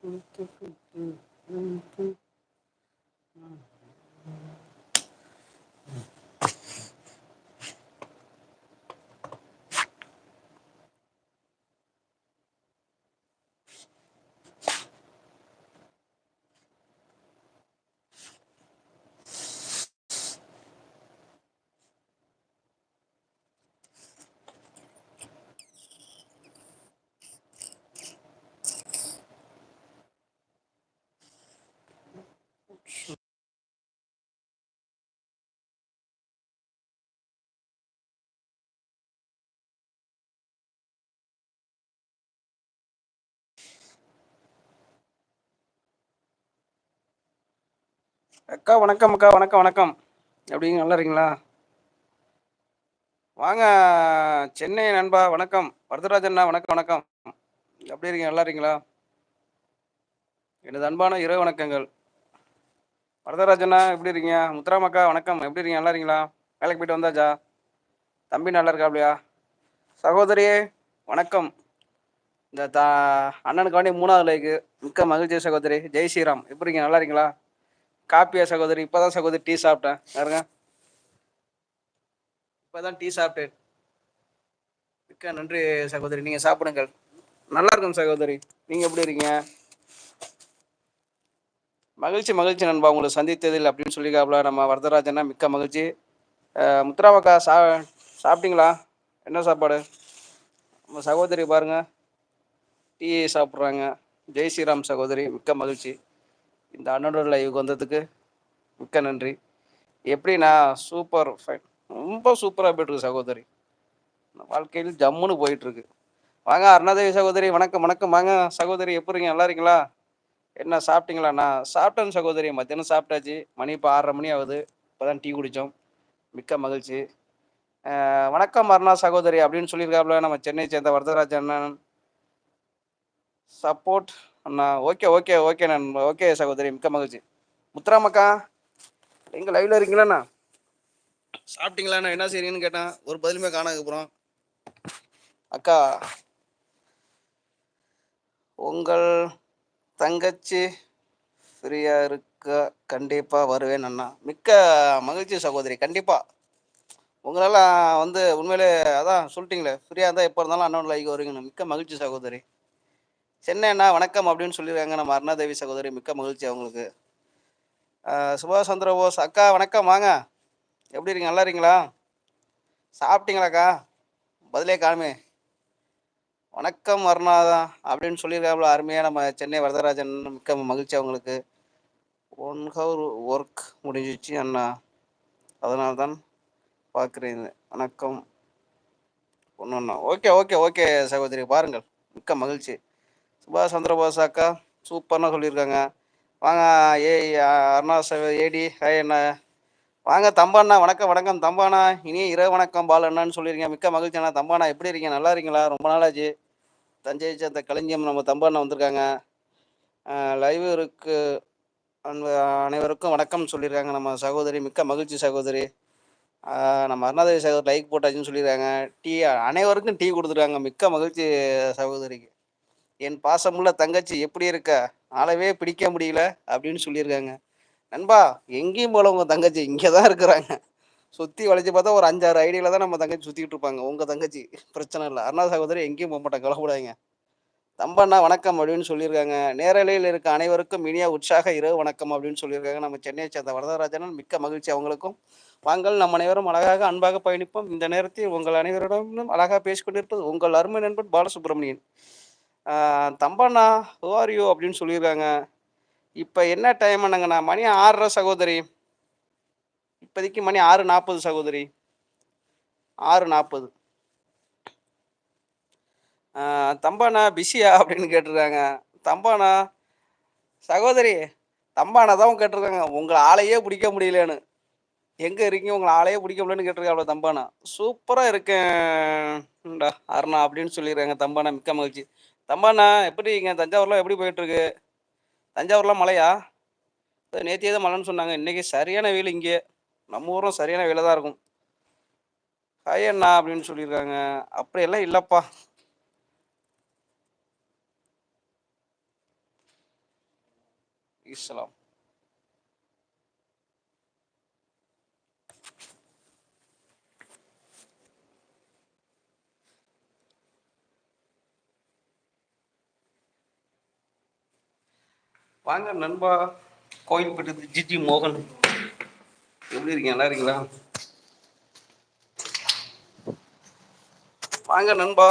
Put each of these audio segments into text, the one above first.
গুরুত্বপূর্ণ அக்கா வணக்கம் அக்கா வணக்கம் வணக்கம். எப்படிங்க நல்லா இருக்கீங்களா? வாங்க சென்னை நண்பா வணக்கம். வரதராஜண்ணா வணக்கம் வணக்கம். எப்படி இருக்கீங்க? நல்லா இருக்கீங்களா? எனது அன்பான இரவு வணக்கங்கள். வரதராஜண்ணா எப்படி இருக்கீங்க? முத்துராமக்கா வணக்கம். எப்படி இருக்கீங்க? நல்லா இருக்கீங்களா? வேலைக்கு போயிட்டு வந்தாச்சா? தம்பி நல்லா இருக்காப்லையா? சகோதரியே வணக்கம். இந்த தா அண்ணனுக்கு வேண்டி மூணாவது லைக்கு மிக்க மகிழ்ச்சி சகோதரி. ஜெய் ஸ்ரீராம். எப்படி இருக்கீங்க? நல்லா இருக்கீங்களா? காப்பியா சகோதரி இப்பதான் சகோதரி டீ சாப்பிட்டேன். யாருங்க இப்பதான் டீ சாப்பிட்டேன். மிக்க நன்றி சகோதரி நீங்கள் சாப்பிடுங்கள். நல்லா இருக்கும் சகோதரி. நீங்கள் எப்படி இருக்கீங்க? மகிழ்ச்சி மகிழ்ச்சி நண்பா. உங்களை சந்தித்ததில் அப்படின்னு சொல்லிக்காப்ல நம்ம வரதராஜனா மிக்க மகிழ்ச்சி. முத்துராமக்கா சா சாப்பிட்டீங்களா? என்ன சாப்பாடு? நம்ம சகோதரி பாருங்க. டீ சாப்பிட்றாங்க. ஜெய் ஸ்ரீராம் சகோதரி. மிக்க மகிழ்ச்சி. இந்த அண்ணனோட லைவுக்கு வந்ததுக்கு மிக்க நன்றி. எப்படின்னா சூப்பர் ஃபைன் ரொம்ப சூப்பராக போயிட்டுருக்கு சகோதரி. வாழ்க்கையில் ஜம்முன்னு போயிட்டுருக்கு. வாங்க அருணாதேவி சகோதரி வணக்கம் வணக்கம். வாங்க சகோதரி எப்படிங்க நல்லா இருக்கீங்களா? என்ன சாப்பிட்டீங்களாண்ணா சாப்பிட்டேன் சகோதரி. மத்தியானம் சாப்பிட்டாச்சு. மணி இப்போ ஆறரை மணி ஆகுது. இப்போ தான் டீ குடித்தோம் மிக்க மகிழ்ச்சி. வணக்கம் அருணா சகோதரி அப்படின்னு சொல்லியிருக்காப்புல நம்ம சென்னை சேர்ந்த வரதராஜ் அண்ணன். சப்போர்ட் அண்ணா ஓகே ஓகே ஓகே நான் ஓகே சகோதரி. மிக்க மகிழ்ச்சி. முத்துராமக்கா எங்கே லைவ்ல இருக்கீங்களாண்ணா? சாப்பிட்டீங்களாண்ணா? என்ன செய்றீங்கன்னு கேட்டேன். ஒரு பதிலுமே காணதுக்கு அப்புறம் அக்கா உங்கள் தங்கச்சி ஃப்ரீயாக இருக்க கண்டிப்பாக வருவேன் அண்ணா. மிக்க மகிழ்ச்சி சகோதரி. கண்டிப்பாக உங்களால் வந்து உண்மையிலே அதான் சொல்லிட்டீங்களே ஃப்ரீயாக இருந்தால் எப்போ இருந்தாலும் அண்ணன் லைக் வருவீங்கண்ணா. மிக்க மகிழ்ச்சி சகோதரி. சென்னைண்ணா வணக்கம் அப்படின்னு சொல்லியிருக்காங்க. நம்ம அருணாதேவி சகோதரி மிக்க மகிழ்ச்சி அவங்களுக்கு. சுபாஷ் சந்திர போஸ் அக்கா வணக்கம் வாங்க. எப்படி இருக்கீங்க? நல்லா இருக்கீங்களா? சாப்பிட்டீங்களாக்கா? பதிலே காணுமே. வணக்கம் அருணாதான் அப்படின்னு சொல்லியிருக்காப்புல அருமையாக நம்ம சென்னை வரதராஜன் மிக்க மகிழ்ச்சி அவங்களுக்கு. ஒன் ஹவர் ஒர்க் முடிஞ்சிச்சு அண்ணா. அதனால தான் பார்க்குறேன். வணக்கம். ஒன்று ஒன்றா ஓகே ஓகே ஓகே சகோதரி பாருங்கள். மிக்க மகிழ்ச்சி. சுபாஷ் சந்திரபோஸ் அக்கா சூப்பர்னா சொல்லியிருக்காங்க. வாங்க ஏ அருணா ஏடி ஹாய் அண்ணா. வாங்க தம்பாண்ணா வணக்கம் வணக்கம் தம்பாண்ணா. இனி இரவு வணக்கம் பால் அண்ணான்னு சொல்லியிருக்கேன் மிக்க மகிழ்ச்சி அண்ணா. தம்பாண்ணா எப்படி இருக்கீங்க? நல்லா இருக்கீங்களா? ரொம்ப நாளாச்சு. தஞ்சை சேர்ந்த கலைஞம் நம்ம தம்பாண்ணா வந்திருக்காங்க. லைவ் இருக்கு. அனைவருக்கும் வணக்கம் சொல்லியிருக்காங்க நம்ம சகோதரி. மிக்க மகிழ்ச்சி சகோதரி. நம்ம அருணாதேவி சகோதரி லைக் போட்டாச்சுன்னு சொல்லியிருக்காங்க. டீ அனைவருக்கும் டீ கொடுத்துருக்காங்க. மிக்க மகிழ்ச்சி சகோதரிக்கு. என் பாசமுள்ள தங்கச்சி எப்படி இருக்க? ஆளவே பிடிக்க முடியல அப்படின்னு சொல்லியிருக்காங்க. நண்பா எங்கேயும் போல உங்கள் தங்கச்சி இங்கே தான் இருக்கிறாங்க. சுற்றி வளைச்சு பார்த்தா ஒரு அஞ்சாறு ஐடியில் தான் நம்ம தங்கச்சி சுற்றிக்கிட்டு இருப்பாங்க. உங்கள் தங்கச்சி பிரச்சனை இல்லை. அருணா சகோதரி எங்கேயும் போக மாட்டாங்க. கவலைப்படாதீங்க. தம்பண்ணா வணக்கம் அப்படின்னு சொல்லியிருக்காங்க. நேரலையில் இருக்க அனைவருக்கும் இனிய உற்சாக இரவு வணக்கம் அப்படின்னு சொல்லியிருக்காங்க. நம்ம சென்னையை சேர்ந்த வரதராஜனன் மிக்க மகிழ்ச்சி அவங்களுக்கும். வாங்கள் நம் அனைவரும் அழகாக அன்பாக பயணிப்போம். இந்த நேரத்தில் உங்கள் அனைவரிடமும் அழகாக பேசிக்கொண்டிருப்பது உங்கள் அருமை நண்பன் பாலசுப்ரமணியன். தம்பண்ணா யூ அப்படின்னு சொல்லியிருக்காங்க. இப்போ என்ன டைம் என்னங்கண்ணா மணி ஆறரை சகோதரி. இப்போதைக்கு மணி ஆறு நாற்பது சகோதரி. ஆறு நாற்பது. தம்பானா பிஸியா அப்படின்னு கேட்டிருக்காங்க. தம்பானா சகோதரி தம்பானா தான் கேட்டிருக்காங்க. உங்களை ஆளையே பிடிக்க முடியலன்னு. எங்கே இருக்கீங்க? உங்களை ஆளையே பிடிக்க முடியலன்னு கேட்டிருக்காங்க தம்பானா சூப்பராக இருக்கேன்டா அருணா அப்படின்னு சொல்லிடுறாங்க தம்பானா மிக்க மகிழ்ச்சி. தம்பாண்ணா எப்படி இங்கே தஞ்சாவூர்லாம் எப்படி போயிட்டுருக்கு? தஞ்சாவூர்லாம் மழையா? நேற்று தான் மழைன்னு சொன்னாங்க. இன்றைக்கி சரியான வெயில் இங்கே. நம்ம ஊரும் சரியான வெயில தான் இருக்கும். ஹாய் அண்ணா அப்படின்னு சொல்லியிருக்காங்க. அப்படியெல்லாம் இல்லைப்பா. இஸ்லாம் வாங்க நண்பா. கோயில்பட்டு ஜிஜி மோகன். எப்படி இருக்கீங்க? நல்லா இருக்கீங்களா? வாங்க நண்பா.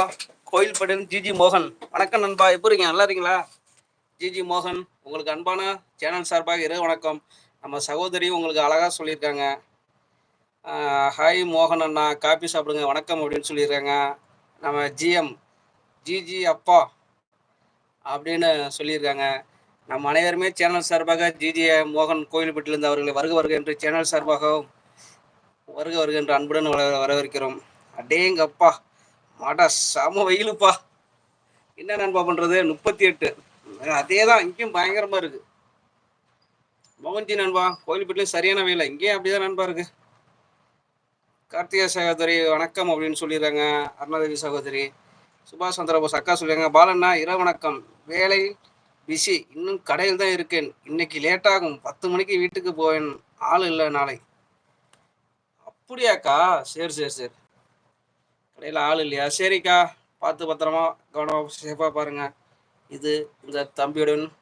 கோயில்பட்டு ஜிஜி மோகன். வணக்கம் நண்பா. எப்படி இருக்கீங்க? நல்லா இருக்கீங்களா? ஜிஜி மோகன் உங்களுக்கு அன்பான சேனல் சார்பாக இரு வணக்கம். நம்ம சகோதரி உங்களுக்கு அழகாக சொல்லியிருக்காங்க. ஹாய் மோகன் அண்ணா. காப்பி சாப்பிடுங்க. வணக்கம் அப்படின்னு சொல்லியிருக்காங்க. நம்ம ஜிஎம் ஜிஜி அப்பா அப்படின்னு சொல்லியிருக்காங்க. நம் அனைவருமே சேனல் சார்பாக ஜிஜி மோகன் கோயில்பட்டிலிருந்து அவர்களை வருக வருக என்று சேனல் சார்பாகவும் வருக வருக என்று அன்புடன் வரவேற்கிறோம். அடேங்கப்பா மாடா சம வெயிலுப்பா. என்ன நண்பா பண்ணுறது முப்பத்தி எட்டு. அதே தான் இங்கேயும் பயங்கரமாக இருக்குது மோகன்ஜி நண்பா கோயில்பட்டிலையும் சரியான வெயில்? இங்கேயும் அப்படிதான் நண்பா இருக்கு. கார்த்திகா சகோதரி வணக்கம் அப்படின்னு சொல்லிடுறாங்க அருணாதேவி சகோதரி சுபாஷ் சந்திரபோஸ் அக்கா சொல்லியிருக்காங்க. பாலண்ணா இரவு வணக்கம். வேலை பிஸி இன்னும் கடையில் தான் இருக்கேன். இன்னைக்கு லேட்டாகும் பத்து மணிக்கு வீட்டுக்கு போவேன். ஆள் இல்லை நாளை. அப்படியாக்கா? சரி சரி சரி. கடையில் ஆள் இல்லையா? சரிக்கா. பார்த்து பத்திரமா கவனமாக சேஃபாக பாருங்க. இது இந்த தம்பியுடன்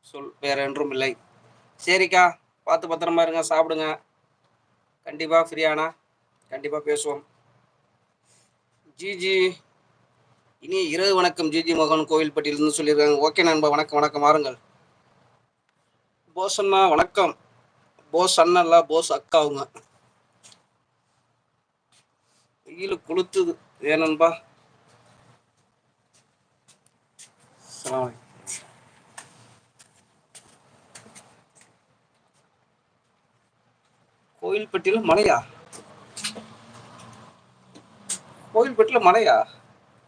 சொல் வேற என்றும் இல்லை. சரிக்கா. பார்த்து பத்திரமா இருங்க. சாப்பிடுங்க. கண்டிப்பாக ஃப்ரீயானா கண்டிப்பாக பேசுவோம். ஜிஜி. இனி இரவு வணக்கம். ஜிஜி மோகன் கோவில்பட்டியிலிருந்து சொல்லியிருக்காங்க. ஓகே நண்பா வணக்கம் வணக்கம். வாருங்கள். போஸ் அண்ணா வணக்கம். போஸ் அண்ணா போஸ் அக்கா அவங்க. வெயில் கொளுத்துது. ஏனன்பா சலாம் கோயில்பட்டியில் மலையா? கோயில்பட்டியில் மலையா?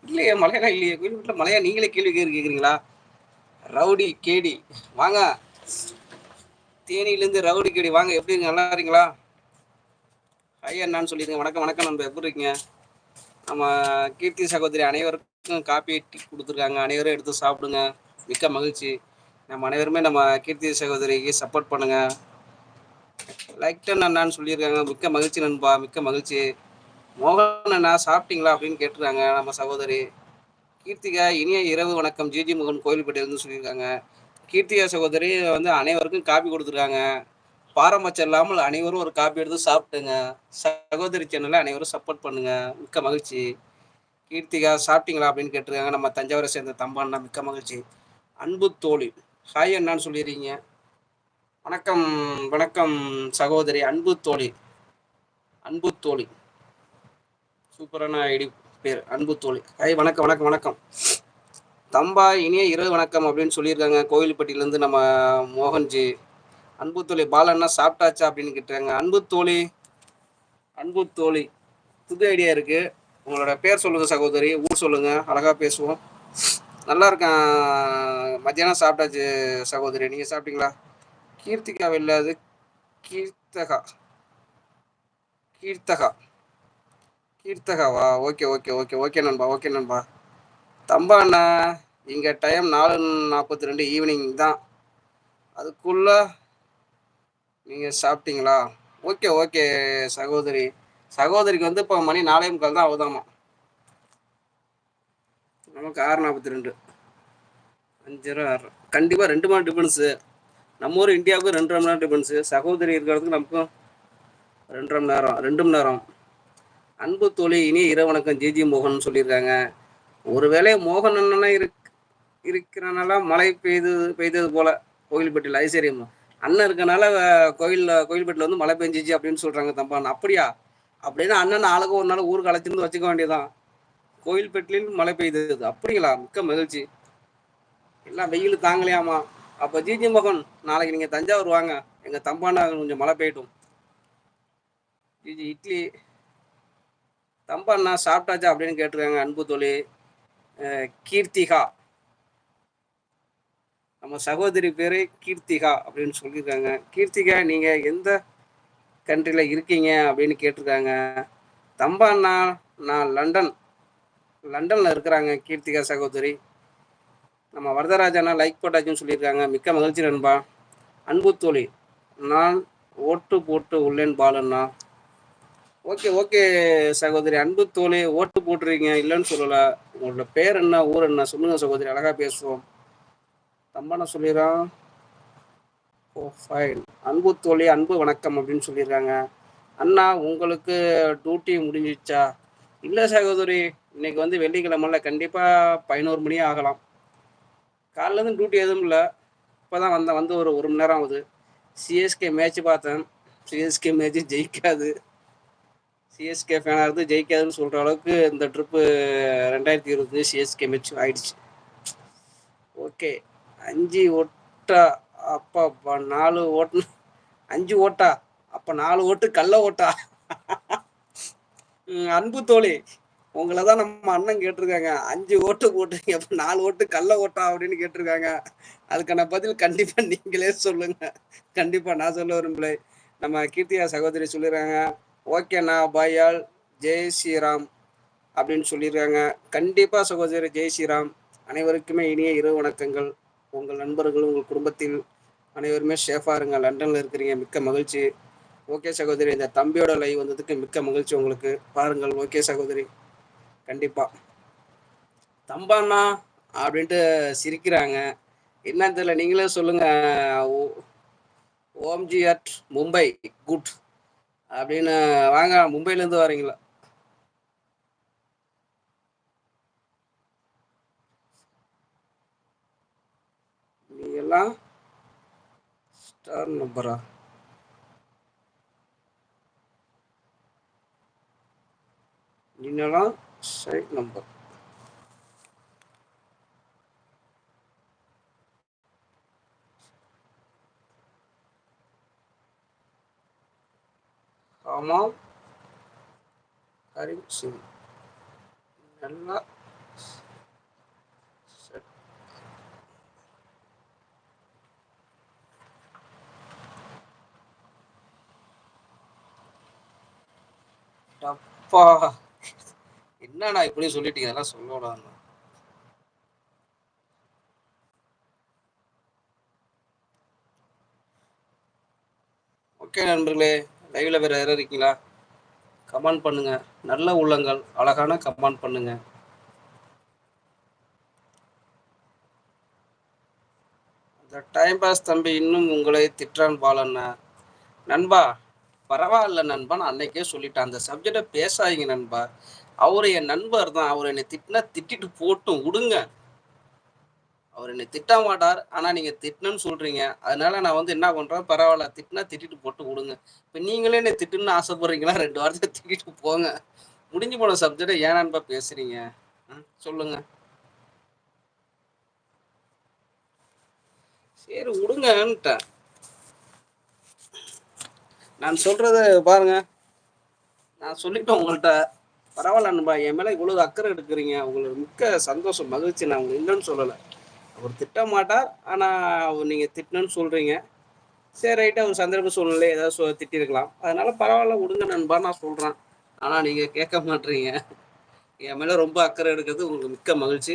இல்லையே மலையெல்லாம் இல்லையே. கோயில் வீட்டில் மலையா நீங்களே கேள்வி கேட்குறீங்களா ரவுடி கேடி. வாங்க. தேனியிலேருந்து ரவுடி கேடி. வாங்க எப்படி நல்லா இருக்கீங்களா? ஐயா என்னான்னு சொல்லிடுங்க வணக்கம் வணக்கம் நண்பர் எப்படி இருக்கீங்க? நம்ம கீர்த்தி சகோதரி அனைவருக்கும் காப்பி கொடுத்துருக்காங்க. அனைவரும் எடுத்து சாப்பிடுங்க. மிக்க மகிழ்ச்சி. நம்ம அனைவருமே நம்ம கீர்த்தி சகோதரிக்கு சப்போர்ட் பண்ணுங்க. லைக் டன் அண்ணான்னு சொல்லியிருக்காங்க. மிக்க மகிழ்ச்சி நண்பா. மிக்க மகிழ்ச்சி. மோகன் அண்ணா சாப்பிட்டீங்களா அப்படின்னு கேட்டுருக்காங்க. நம்ம சகோதரி கீர்த்திகா இனிய இரவு வணக்கம். ஜிஜி மோகன் கோயில்பேட்டையிலிருந்து சொல்லியிருக்காங்க. கீர்த்திகா சகோதரி வந்து அனைவருக்கும் காப்பி கொடுத்துருக்காங்க. பாரம்பரியம் இல்லாமல் அனைவரும் ஒரு காப்பி எடுத்து சாப்பிட்டுங்க. சகோதரி சேனலை அனைவரும் சப்போர்ட் பண்ணுங்க. மிக்க மகிழ்ச்சி. கீர்த்திகா சாப்பிட்டீங்களா அப்படின்னு கேட்டிருக்காங்க. நம்ம தஞ்சாவூரை சேர்ந்த தம்பாண்ணா மிக்க மகிழ்ச்சி. அன்பு தோழி. ஹாய் அண்ணான்னு சொல்லிடுறீங்க. வணக்கம் வணக்கம் சகோதரி. அன்பு தோழி. அன்பு தோழி. சூப்பரான ஐடி பேர் அன்பு தோழி. ஹாய் வணக்கம் வணக்கம் வணக்கம். தம்பா இனிய இரவு வணக்கம் அப்படின்னு சொல்லியிருக்காங்க. கோவில்பட்டியிலேருந்து நம்ம மோகன்ஜி. அன்பு தோழி பாலண்ணா சாப்பிட்டாச்சா அப்படின்னு கேட்டாங்க. அன்பு தோழி அன்பு தோழி புது ஐடியா இருக்கு. உங்களோட பேர் சொல்லுங்க சகோதரி. ஊர் சொல்லுங்க அழகா பேசுவோம். நல்லா இருக்கேன் மத்தியானம் சாப்பிட்டாச்சு சகோதரி. நீங்கள் சாப்பிட்டீங்களா? கீர்த்திகா இல்லாது கீர்த்தகா. கீர்த்தகா. கீர்த்தகாவா ஓகே ஓகே ஓகே ஓகே நண்பா ஓகே நண்பா. தம்பா அண்ணா இங்கே டைம் நாலு நாற்பத்தி ரெண்டு ஈவினிங் தான். அதுக்குள்ளே நீங்கள் சாப்பிட்டீங்களா? ஓகே ஓகே சகோதரி. சகோதரிக்கு வந்து இப்போ மணி நாலே முக்கால் தான் ஆகுதாமா? நமக்கு ஆறு நாற்பத்தி ரெண்டு அஞ்சரை ஆறு. கண்டிப்பாக ரெண்டு மணி டிஃபரன்ஸு நம்ம ஊர் இந்தியாவுக்கும் ரெண்டு மணி நேரம் டிஃபரன்ஸு சகோதரி இருக்கிறதுக்கு நமக்கும் ரெண்டரை மணி நேரம் ரெண்டு மணி நேரம். அன்பு தோழி இனி இரவணக்கம் ஜிஜி மோகன் சொல்லியிருக்காங்க. ஒருவேளை மோகன் அண்ணனா இருக் இருக்கிறனால மழை பெய்து பெய்தது போல கோயில்பட்டியில். ஐஸ்வர்யம் அண்ணன் இருக்கனால கோயில் கோயில்பட்டியில் வந்து மழை பெஞ்சிச்சு அப்படின்னு சொல்றாங்க தம்பான். அப்படியா? அப்படின்னா அண்ணன் ஆளுக்கு ஒரு நாள் ஊருக்கு அழைச்சிருந்து வச்சுக்க வேண்டியதான் கோயில்பட்டியில் மழை பெய்தது. அப்படிங்களா? மிக்க மகிழ்ச்சி. எல்லாம் வெயில் தாங்கலையாமா? அப்போ ஜிஜி மோகன் நாளைக்கு நீங்கள் தஞ்சாவூர் வாங்க. எங்கள் தம்பானா கொஞ்சம் மழை பெய்யட்டும். ஜிஜி இட்லி தம்பா அண்ணா சாப்பிட்டாச்சா அப்படின்னு கேட்டிருக்காங்க அன்பு தொழி கீர்த்திகா. நம்ம சகோதரி பேரு கீர்த்திகா அப்படின்னு சொல்லியிருக்காங்க. கீர்த்திகா நீங்க எந்த கண்ட்ரியில் இருக்கீங்க அப்படின்னு கேட்டிருக்காங்க. தம்பா அண்ணா நான் லண்டன் லண்டனில் இருக்கிறாங்க கீர்த்திகா சகோதரி. நம்ம வரதராஜனா லைக் போட்டாச்சுன்னு சொல்லியிருக்காங்க. மிக்க மகிழ்ச்சி நண்பா. அன்பு தோழி நான் ஓட்டு போட்டு உள்ளேன் பாலண்ணா ஓகே ஓகே சகோதரி. அன்பு தோழி ஓட்டு போட்டுருக்கீங்க இல்லைன்னு சொல்லலை. உங்களோட பேர் என்ன ஊர் என்ன? சொல்லுங்கள் சகோதரி. அழகாக பேசுவோம். தம்பான சொல்லிடுறான். ஓ ஃபைன் அன்பு தோழி அன்பு வணக்கம் அப்படின்னு சொல்லியிருக்காங்க. அண்ணா உங்களுக்கு டியூட்டி முடிஞ்சிச்சா இல்லை சகோதரி இன்னைக்கு வந்து வெள்ளிக்கிழமைல கண்டிப்பாக பதினோரு மணி ஆகலாம். காலையிலேருந்து டியூட்டி எதுவும் இல்லை. இப்போ தான் வந்தேன் வந்து ஒரு ஒரு மணி நேரம் ஆகுது. சிஎஸ்கே மேட்ச் பார்த்தேன். சிஎஸ்கே மேட்ச் ஜெயிக்காது. சிஎஸ்கே ஃபேனாக இருந்து ஜெயிக்காதுன்னு சொல்கிற அளவுக்கு இந்த ட்ரிப்பு ரெண்டாயிரத்தி இருபது சிஎஸ்கே மேட்ச் ஆயிடுச்சு. ஓகே அஞ்சு ஓட்டா அப்பா நாலு ஓட்டு அஞ்சு ஓட்டா அப்போ நாலு ஓட்டு கள்ள ஓட்டா. அன்பு தோழி உங்களை தான் நம்ம அண்ணன் கேட்டிருக்காங்க. அஞ்சு ஓட்டு போட்டுருங்க அப்போ நாலு ஓட்டு கள்ள ஓட்டா அப்படின்னு கேட்டிருக்காங்க. அதுக்கான பதில் கண்டிப்பாக நீங்களே சொல்லுங்க. கண்டிப்பாக நான் சொல்ல விரும்பலை. நம்ம கீர்த்தியா சகோதரி சொல்லிடுறாங்க. ஓகேண்ணா பாயால் ஜெய் ஸ்ரீராம் அப்படின்னு சொல்லியிருக்காங்க. கண்டிப்பாக சகோதரி ஜெய் ஸ்ரீராம் அனைவருக்குமே இனிய இரவு வணக்கங்கள். உங்கள் நண்பர்கள் உங்கள் குடும்பத்தில் அனைவருமே சேஃபாக இருங்க. லண்டனில் இருக்கிறீங்க மிக்க மகிழ்ச்சி. ஓகே சகோதரி இந்த தம்பியோட லைவ் வந்ததுக்கு மிக்க மகிழ்ச்சி உங்களுக்கு. பாருங்கள் ஓகே சகோதரி. கண்டிப்பாக தம்பாண்ணா அப்படின்ட்டு சிரிக்கிறாங்க. என்னன்னு தெரியல நீங்களே சொல்லுங்க. Omji at Mumbai good. அப்படின்னு வாங்க மும்பையிலேருந்து வரீங்களா? நீங்கெல்லாம் ஸ்டார் நம்பரா? நீங்களாம் சைட் நம்பர். ஆமாம் ஹரிம் சிங் நல்லா டப்பா. என்னடா இப்படி சொல்லிட்டீங்க? அதெல்லாம் சொல்லக்கூடாது ஓகே நண்பர்களே. லைவ்ல வேற யாரும் இருக்கீங்களா? கமெண்ட் பண்ணுங்க. நல்ல உள்ளங்கள் அழகான கமெண்ட் பண்ணுங்க. அந்த டைம் பாஸ் தம்பி இன்னும் உங்களை திட்டான் பாலண்ணா நண்பா பரவாயில்ல நண்பா நான் அன்னைக்கே சொல்லிட்டேன். அந்த சப்ஜெக்டை பேசாதீங்க நண்பா. அவர் என் நண்பர் தான் அவர் என்னை திட்டினா திட்டிட்டு போட்டும் விடுங்க. அவர் என்னை திட்ட மாட்டார். ஆனால் நீங்கள் திட்டணும்னு சொல்கிறீங்க அதனால நான் வந்து என்ன பண்ணுறேன் பரவாயில்ல. திட்டினா திட்டிட்டு போட்டு கொடுங்க இப்போ நீங்களே என்னை திட்டுன்னு ஆசைப்படுறீங்களா? ரெண்டு வாரத்தை திட்டிட்டு போங்க. முடிஞ்சு போன சப்ஜெக்டை ஏனான்பா நண்பா பேசுகிறீங்க சொல்லுங்க. சரி விடுங்கன்ட்டேன். நான் சொல்கிறத பாருங்க. நான் சொல்லிட்டேன் உங்கள்கிட்ட பரவாயில்ல அன்பா. என் மேலே இவ்வளோ அக்கறை எடுக்கிறீங்க. உங்களுக்கு மிக்க சந்தோஷம் மகிழ்ச்சி. நான் உங்களுக்கு இல்லைன்னு சொல்லலை. அவர் திட்ட மாட்டார் ஆனால் நீங்கள் திட்டணும்னு சொல்கிறீங்க சரி ரைட்டு அவர் சந்தர்ப்ப சூழ்நிலை ஏதாவது சொ திட்டிருக்கலாம். அதனால பரவாயில்ல விடுங்க நண்பா நான் சொல்கிறேன் ஆனால் நீங்கள் கேட்க மாட்டீங்க. என் மேலே ரொம்ப அக்கறை எடுக்கிறது உங்களுக்கு மிக்க மகிழ்ச்சி.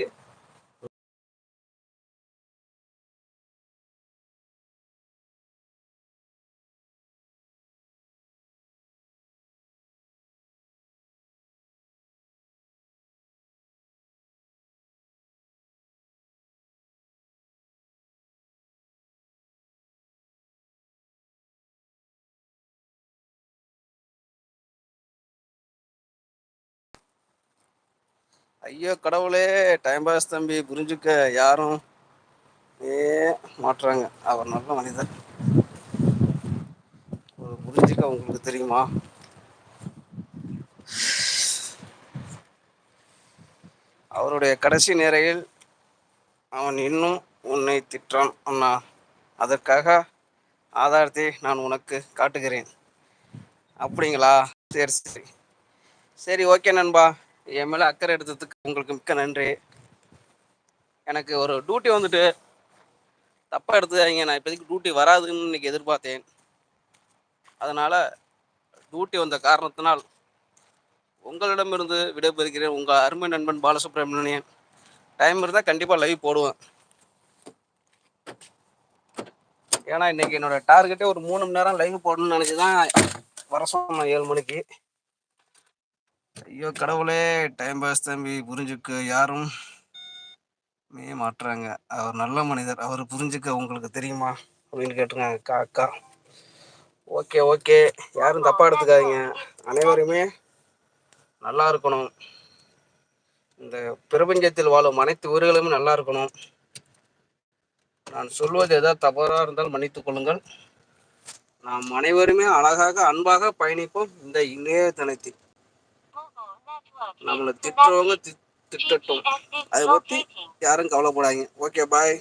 ஐயோ கடவுளே டைம் பாஸ் தம்பி புரிஞ்சுக்க யாரும் ஏ மாட்டுறாங்க அவர் நல்ல மனிதர். புரிஞ்சுக்க உங்களுக்கு தெரியுமா? அவருடைய கடைசி நேரையில் அவன் இன்னும் உன்னை திட்டான் அண்ணா. அதற்காக ஆதாரத்தை நான் உனக்கு காட்டுகிறேன். அப்படிங்களா? சரி சரி. சரி ஓகே நண்பா. என் மேலே அக்கறை எடுத்ததுக்கு உங்களுக்கு மிக்க நன்றி. எனக்கு ஒரு டியூட்டி வந்துட்டு தப்பாக எடுத்துக்காதீங்க. நான் இப்போதைக்கு டியூட்டி வராதுன்னு இன்னைக்கு எதிர்பார்த்தேன். அதனால் டியூட்டி வந்த காரணத்தினால் உங்களிடமிருந்து விடைபெறுகிறேன். உங்கள் அருமை நண்பன் பாலசுப்ரமணியன். டைம் இருந்தால் கண்டிப்பாக லைவ் போடுவேன். ஏன்னா இன்னைக்கு என்னோட டார்கெட்டே ஒரு மூணு மணி நேரம் லைவ் போடணும்னு நினச்சி தான் வர சொன்னேன் ஏழு மணிக்கு. ஐயோ கடவுளே டைம் பாஸ் தம்பி புரிஞ்சுக்க. யாரும் மே மாட்டுறாங்க அவர் நல்ல மனிதர். அவர் புரிஞ்சுக்க உங்களுக்கு தெரியுமா? அப்படின்னு கேட்டிருக்காங்க அக்கா அக்கா. Okay okay. யாரும் தப்பாக எடுத்துக்காதீங்க. அனைவருமே நல்லா இருக்கணும். இந்த பிரபஞ்சத்தில் வாழும் அனைத்து உயிர்களும் நல்லா இருக்கணும். நான் சொல்வது ஏதாவது தவறாக இருந்தால் மன்னித்துக் கொள்ளுங்கள். நாம் அனைவருமே அழகாக அன்பாக பயணிப்போம் இந்த இணையதளத்தில். நம்மளை திட்டுறவங்க தி- திட்டட்டும். அதை பற்றி யாரும் கவலைப்படாங்க ஓகே பாய்